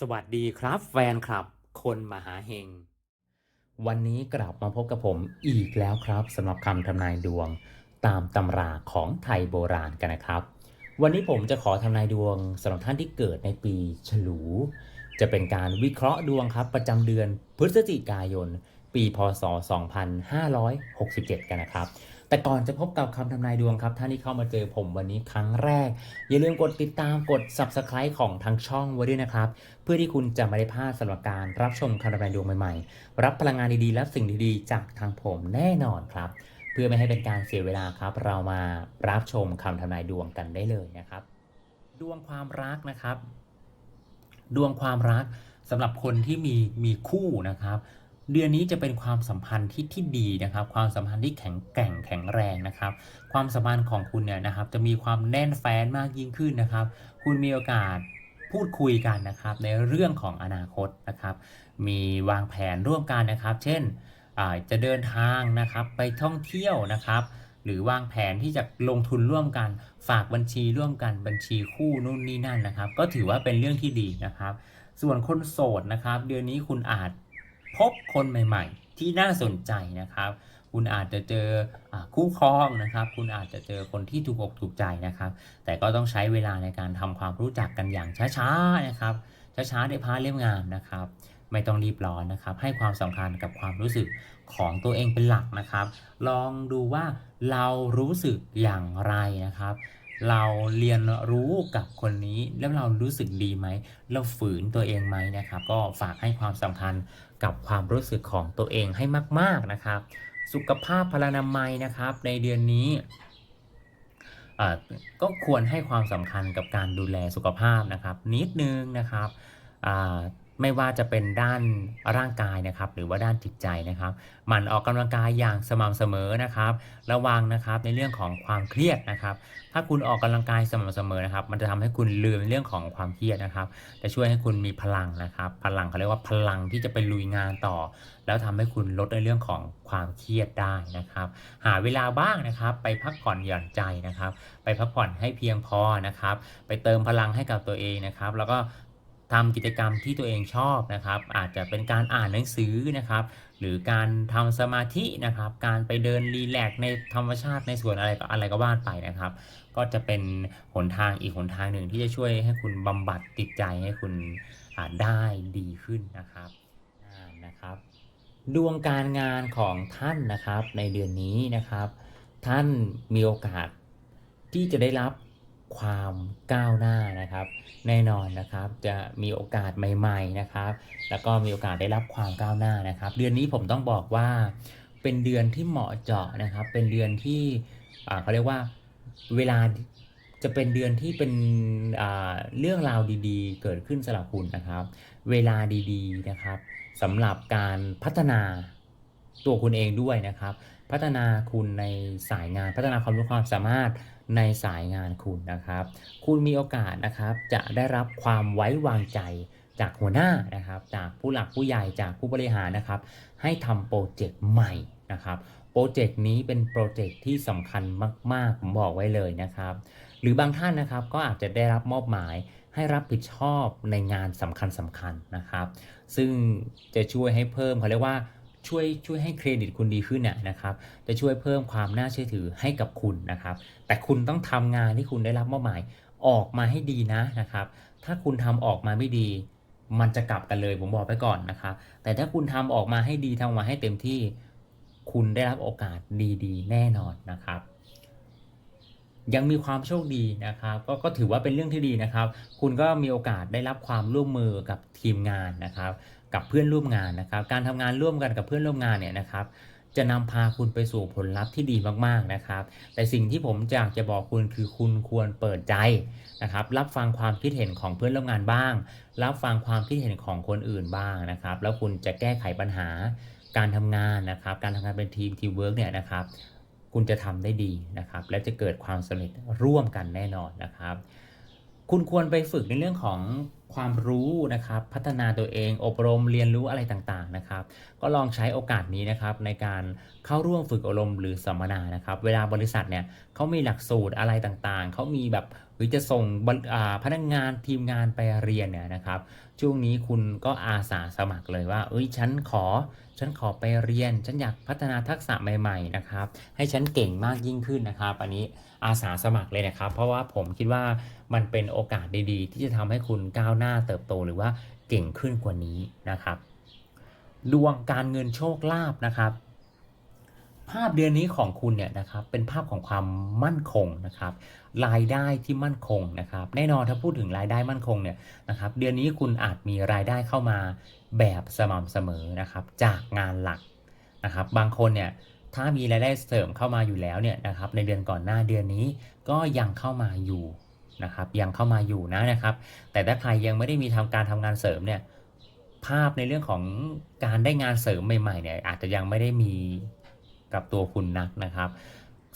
สวัสดีครับแฟนคลับ คนมหาเฮง วันนี้กลับมาพบกับผมอีกแล้วครับสำหรับคำทำนายดวง ตามตำราของไทยโบราณกันนะครับ วันนี้ผมจะขอทำนายดวงสำหรับท่านที่เกิดในปีฉลู จะเป็นการวิเคราะห์ดวงครับ ประจำเดือนพฤศจิกายน ปีพศ 2567 กันนะครับ แต่ก่อนจะพบกับคำทำนายดวงครับ ท่านที่เข้ามาเจอผมวันนี้ครั้งแรก อย่าลืมกดติดตามกด Subscribe ของทางช่องไว้ด้วยนะครับ เพื่อที่คุณจะไม่ได้พลาดสำหรับการรับชมคำทำนายดวงใหม่ๆ รับพลังงานดีๆ และสิ่งดีๆ จากทางผมแน่นอนครับ เพื่อไม่ให้เป็นการเสียเวลาครับ เรามารับชมคำทำนายดวงกันได้เลยนะครับ ดวงความรักนะครับ ดวงความรักสำหรับคนที่มีมีคู่นะครับ เดือนนี้จะเป็นความสัมพันธ์ที่ที่ดีนะครับ ความสัมพันธ์ที่แข็งแกร่งแข็งแรงนะครับ ความสัมพันธ์ของคุณเนี่ยนะครับ จะมีความแน่นแฟ้นมากยิ่งขึ้นนะครับ คุณมีโอกาสพูดคุยกันนะครับ ในเรื่องของอนาคตนะครับ มีวางแผนร่วมกันนะครับ เช่นจะเดินทางนะครับไปท่องเที่ยวนะครับ หรือวางแผนที่จะลงทุนร่วมกัน ฝากบัญชีร่วมกันบัญชีคู่นู่นนี่นั่นนะครับ ก็ถือว่าเป็นเรื่องที่ดีนะครับ ส่วนคนโสดนะครับ เดือนนี้คุณอาจ พบคนใหม่ ๆ ที่น่าสนใจนะครับ คุณอาจจะเจออคู่ครองนะครับ คุณอาจจะเจอคนที่ถูกอกถูกใจนะครับ แต่ก็ต้องใช้เวลาในการทำความรู้จักกันอย่างช้าๆนะครับ ช้าๆได้พาเล่มงามนะครับ ไม่ต้องรีบร้อนนะครับ ให้ความสำคัญกับความรู้สึกของตัวเองเป็นหลักนะครับ ลองดูว่าเรารู้สึกอย่างไรนะครับเราเรียนรู้กับคนนี้แล้วเรารู้สึกดีไหม เราฝืนตัวเองไหมนะครับ ก็ฝากให้ความสำคัญ กับความรู้สึกของตัวเองให้มาก ๆนะครับ สุขภาพพลานามัยนะครับ ในเดือนนี้ก็ควรให้ความสำคัญกับการดูแลสุขภาพนะครับ นิดนึงนะครับ ไม่ว่าจะเป็นด้านร่างกายนะครับ หรือว่าด้านจิตใจนะครับหมั่นออกกำลังกายอย่างสม่ำเสมอนะครับ ระวังนะครับในเรื่องของความเครียดนะครับ ถ้าคุณออกกำลังกายสม่ำเสมอนะครับ มันจะทำให้คุณลืมเรื่องของความเครียดนะครับ จะช่วยให้คุณมีพลังนะครับ พลังเขาเรียกว่าพลังที่จะไปลุยงานต่อ แล้วทำให้คุณลดในเรื่องของความเครียดได้นะครับ หาเวลาบ้างนะครับ ไปพักผ่อนหย่อนใจนะครับ ไปพักผ่อนให้เพียงพอนะครับ ไปเติมพลังให้กับตัวเองนะครับ แล้วก็ ทำกิจกรรมที่ตัวเองชอบนะครับ อาจจะเป็นการอ่านหนังสือนะครับ หรือการทำสมาธินะครับ การไปเดินรีแลกในธรรมชาติในสวนอะไรก็อะไรก็ว่าไปนะครับ ก็จะเป็นหนทางอีกหนทางหนึ่งที่จะช่วยให้คุณบำบัดจิตใจให้คุณได้ดีขึ้นนะครับนะครับ ดวงการงานของท่านนะครับในเดือนนี้นะครับ ท่านมีโอกาสที่จะได้รับ ความก้าวหน้านะครับ แน่นอนนะครับจะมีโอกาสใหม่ ๆนะครับ แล้วก็มีโอกาสได้รับความก้าวหน้านะครับ เดือนนี้ผมต้องบอกว่า เป็นเดือนที่เหมาะเจาะนะครับ เป็นเดือนที่เขาเรียกว่าเวลาจะเป็นเดือนที่เป็นเรื่องราวดีๆ เกิดขึ้นสำหรับคุณนะครับ เวลาดีๆนะครับสำหรับการพัฒนาตัวคุณเองด้วยนะครับ พัฒนาคุณในสายงานพัฒนาความรู้ความสามารถ ในสายงานคุณนะครับ คุณมีโอกาสนะครับจะได้รับความไว้วางใจจากหัวหน้านะครับ จากผู้หลักผู้ใหญ่จากผู้บริหารนะครับ ให้ทำโปรเจกต์ใหม่นะครับโปรเจกต์นี้เป็นโปรเจกต์ที่สำคัญมากๆผมบอกไว้เลยนะครับ หรือบางท่านนะครับก็อาจจะได้รับมอบหมายให้รับผิดชอบในงานสำคัญสำคัญๆนะครับ ซึ่งจะช่วยให้เพิ่มเขาเรียกว่า ช่วยช่วยให้เครดิตคุณดีขึ้นน่ะนะครับ จะช่วยเพิ่มความน่าเชื่อถือให้กับคุณนะครับ แต่คุณต้องทำงานที่คุณได้รับมอบหมายออกมาให้ดีนะนะครับ ถ้าคุณทำออกมาไม่ดี มันจะกลับกันเลยผมบอกไปก่อนนะครับ แต่ถ้าคุณทำออกมาให้ดีทำออกมาให้เต็มที่ คุณได้รับโอกาสดีๆ แน่นอนนะครับยังมีความโชคดีนะครับกก็ถือว่าเป็นเรื่องที่ดีนะครับ คุณก็มีโอกาสได้รับความร่วมมือกับทีมงานนะครับ กับเพื่อนร่วมงานนะครับ การทำงานร่วมกันกับเพื่อนร่วมงานเนี่ยนะครับ จะนำพาคุณไปสู่ผลลัพธ์ที่ดีมากๆนะครับ แต่สิ่งที่ผมอยากจะบอกคุณคือคุณควรเปิดใจนะครับ รับฟังความคิดเห็นของเพื่อนร่วมงานบ้าง รับฟังความคิดเห็นของคนอื่นบ้างนะครับ แล้วคุณจะแก้ไขปัญหาการทำงานนะครับ การทำงานเป็นทีมทีเวิร์กเนี่ยนะครับ คุณจะทำได้ดีนะครับ และจะเกิดความสำเร็จร่วมกันแน่นอนนะครับ คุณควรไปฝึกในเรื่องของความรู้นะครับ พัฒนาตัวเอง อบรมเรียนรู้อะไรต่างๆนะครับ ก็ลองใช้โอกาสนี้นะครับในการเข้าร่วมฝึกอบรมหรือสัมมนานะครับ เวลาบริษัทเนี่ยเขามีหลักสูตรอะไรต่างๆ เขามีแบบหรือจะส่งพนักงานทีมงานไปเรียนเนี่ยนะครับ ช่วงนี้คุณก็อาสาสมัครเลยว่า เอ้ยฉันขอ ฉันขอไปเรียน ฉันอยากพัฒนาทักษะใหม่ ๆ นะครับ ให้ฉันเก่งมากยิ่งขึ้นนะครับ อันนี้ อาสาสมัครเลยนะครับ เพราะว่าผมคิดว่ามันเป็นโอกาสดีๆ ที่จะทำให้คุณก้าวหน้าเติบโตหรือว่าเก่งขึ้นกว่านี้นะครับ ดวงการเงินโชคลาภนะครับ ภาพเดือนนี้ของคุณเนี่ยนะครับเป็นภาพของความมั่นคงนะครับ รายได้ที่มั่นคงนะครับ แน่นอนถ้าพูดถึงรายได้มั่นคงเนี่ยนะครับ เดือนนี้คุณอาจมีรายได้เข้ามาแบบสม่ำเสมอนะครับ จากงานหลักนะครับ บางคนเนี่ย ถ้ามีรายได้เสริมเข้ามาอยู่แล้วเนี่ยนะครับในเดือนก่อนหน้าเดือนนี้ก็ยังเข้ามาอยู่นะครับยังเข้ามาอยู่นะนะครับ แต่ถ้าใครยังไม่ได้มีทำการทำงานเสริมเนี่ยภาพในเรื่องของการได้งานเสริมใหม่ๆเนี่ยอาจจะยังไม่ได้มีกับตัวคุณนักนะครับ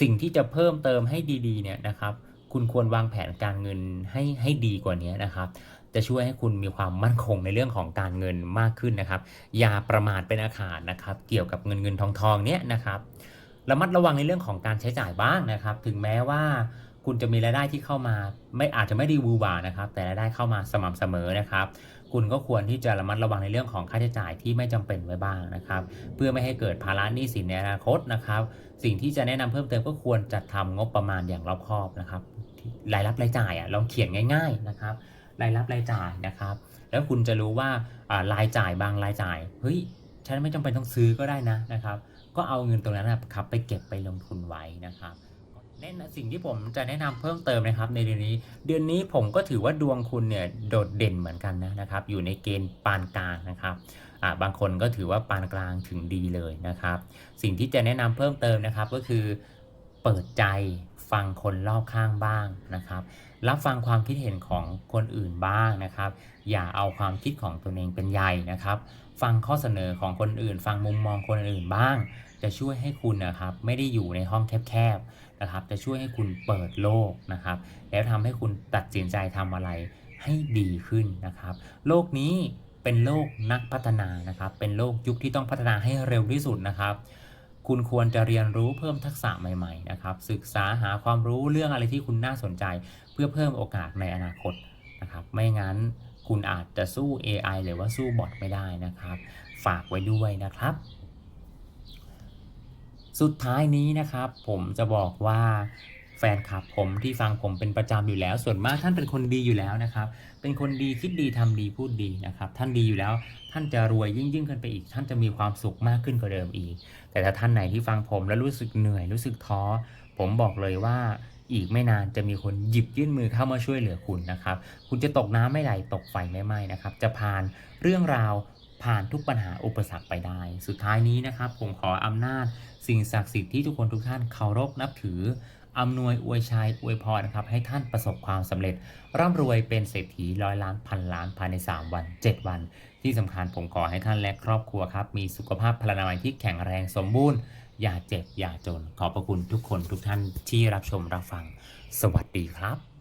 สิ่งที่จะเพิ่มเติมให้ดีๆเนี่ยนะครับ คุณควรวางแผนการเงินให้ให้ดีกว่านี้นะครับ จะช่วยให้คุณมีความมั่นคงในเรื่องของการเงินมากขึ้นนะครับ อย่าประมาทเป็นอาขาดนะครับ เกี่ยวกับเงินเงินทองทองเนี่ยนะครับระมัดระวังในเรื่องของการใช้จ่ายบ้างนะครับ ถึงแม้ว่าคุณจะมีรายได้ที่เข้ามา ไม่อาจจะไม่ดีวูบานะครับ แต่รายได้เข้ามาสม่ำเสมอนะครับ คุณก็ควรที่จะระมัดระวังในเรื่องของค่าใช้จ่ายที่ไม่จำเป็นไว้บ้างนะครับ เพื่อไม่ให้เกิดภาระหนี้สินในอนาคตนะครับ สิ่งที่จะแนะนำเพิ่มเติมก็ควรจัดทำงบประมาณอย่างรอบคอบนะครับรายรับรายจ่ายอะลองเขียนง่าย ๆนะครับ รายรับรายจ่ายนะครับ แล้วคุณจะรู้ว่ารายจ่ายบางรายจ่ายเฮ้ยฉันไม่จำเป็นต้องซื้อก็ได้นะนะครับ ก็เอาเงินตรงนั้นนะครับไปเก็บไปลงทุนไว้นะครับแน่นสิ่งที่ผมจะแนะนำเพิ่มเติมนะครับ ในเดือนนี้ เดือนนี้ผมก็ถือว่าดวงคุณเนี่ยโดดเด่นเหมือนกันนะนะครับ อยู่ในเกณฑ์ปานกลางนะครับบางคนก็ถือว่าปานกลางถึงดีเลยนะครับ สิ่งที่จะแนะนำเพิ่มเติมนะครับก็คือเปิดใจ ฟังคนรอบข้างบ้างนะครับ รับฟังความคิดเห็นของคนอื่นบ้างนะครับ อย่าเอาความคิดของตัวเองเป็นใหญ่นะครับ ฟังข้อเสนอของคนอื่น ฟังมุมมองคนอื่นบ้าง จะช่วยให้คุณนะครับ ไม่ได้อยู่ในห้องแคบๆนะครับ จะช่วยให้คุณเปิดโลกนะครับ แล้วทำให้คุณตัดสินใจทำอะไรให้ดีขึ้นนะครับ โลกนี้เป็นโลกนักพัฒนานะครับ เป็นโลกยุคที่ต้องพัฒนาให้เร็วที่สุดนะครับ คุณควรจะเรียนรู้เพิ่มทักษะใหม่ๆนะครับ ศึกษาหาความรู้เรื่องอะไรที่คุณน่าสนใจ เพื่อเพิ่มโอกาสในอนาคตนะครับ ไม่งั้นคุณอาจจะสู้ AI หรือว่าสู้บอทไม่ได้นะครับ ฝากไว้ด้วยนะครับ สุดท้ายนี้นะครับ ผมจะบอกว่า แฟนคลับผมที่ฟังผมเป็นประจำอยู่แล้ว ส่วนมากท่านเป็นคนดีอยู่แล้วนะครับ เป็นคนดีคิดดีทำดีพูดดีนะครับ ท่านดีอยู่แล้ว ท่านจะรวยยิ่งยิ่งขึ้นไปอีก ท่านจะมีความสุขมากขึ้นกว่าเดิมอีก แต่ถ้าท่านไหนที่ฟังผมแล้วรู้สึกเหนื่อยรู้สึกท้อ ผมบอกเลยว่าอีกไม่นานจะมีคนหยิบยื่นมือเข้ามาช่วยเหลือคุณนะครับ คุณจะตกน้ำไม่ไหลตกไฟไม่ไหม้นะครับ จะผ่านเรื่องราวผ่านทุกปัญหาอุปสรรคไปได้ สุดท้ายนี้นะครับ ผมขออำนาจ สิ่งศักดิ์สิทธิ์ที่ทุกคนทุกท่านเคารพนับถือ อำนวยอวยชัยอวยพรนะครับให้ท่านประสบความสำเร็จ ร่ำรวยเป็นเศรษฐีร้อยล้านพันล้านภายใน 3 วัน 7 วัน ที่สำคัญผมขอให้ท่านและครอบครัวครับ มีสุขภาพพลานามัยที่แข็งแรงสมบูรณ์ อย่าเจ็บอย่าจน ขอบพระคุณทุกคนทุกท่านที่รับชมรับฟัง สวัสดีครับ